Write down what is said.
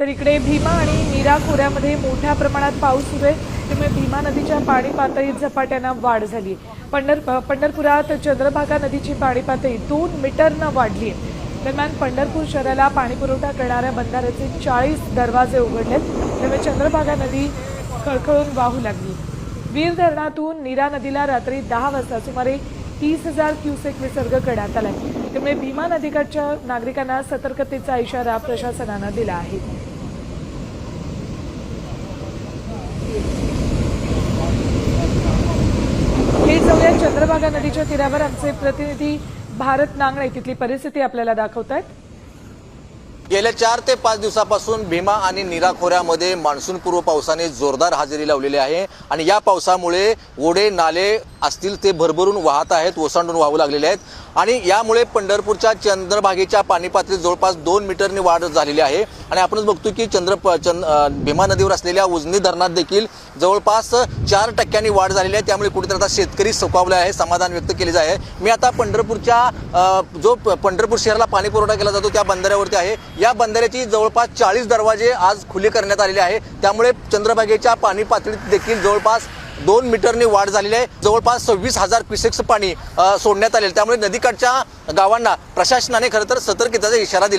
तर इकडे भीमा आणि मीरा खोऱ्यामध्ये मोठ्या प्रमाणात पाऊस सुरू आहे. त्यामुळे भीमा नदीच्या पाणी पातळीत झपाट्यानं वाढ झाली पंढर पंढरपुरात चंद्रभागा नदीची पाणी पातळी दोन मीटरनं वाढली आहे. दरम्यान पंढरपूर शहराला पाणीपुरवठा करणाऱ्या बंधाऱ्याचे चाळीस दरवाजे उघडलेत. त्यामुळे चंद्रभागा नदी खळखळून वाहू लागली. वीर धरणातून नीरा नदीला रात्री दहा वाजता सुमारे तीस हजार क्युसेक विसर्ग करण्यात आलाय. त्यामुळे भीमा नदीकाठच्या नागरिकांना सतर्कतेचा इशारा प्रशासनानं दिला आहे. जाऊया नदीच्या तीरावर आमचे प्रतिनिधी भारत नांगळे तिथली परिस्थिती आपल्याला दाखवत आहेत. गेल्या चार ते पाच दिवसापासून भीमा आणि नीरा खोऱ्यामध्ये मान्सूनपूर्व पावसाने जोरदार हजेरी लावलेली आहे आणि या पावसामुळे ओढे नाले असतील ते भरभरून वाहत आहेत ओसांडून वाहू लागलेले आहेत. आणि यामुळे पंढरपूरच्या चंद्रभागेच्या पाणी पातळीत जवळपास दोन मीटरने वाढ झालेली आहे. आणि आपणच बघतो की चंद्र चंद भीमा नदीवर असलेल्या उजनी धरणात देखील जवळपास चार टक्क्यांनी वाढ झालेली आहे. त्यामुळे कुठेतरी आता शेतकरी सुखावले आहे समाधान व्यक्त केले आहे. मी आता पंढरपूरच्या जो पंढरपूर शहराला पाणी पुरवठा केला जातो त्या बंधाऱ्यावरती आहे. या बंधाऱ्याची जवळपास चाळीस दरवाजे आज खुले करण्यात आलेले आहे. त्यामुळे चंद्रभागेच्या पाणी पातळीत देखील जवळपास दोन मीटरने वाढ झालेली आहे. जवळपास सव्वीस हजार क्युसेक्स पाणी सोडण्यात आले त्यामुळे नदीकाठच्या गावांना प्रशासनाने खरं तर सतर्कतेचा इशारा दिलेला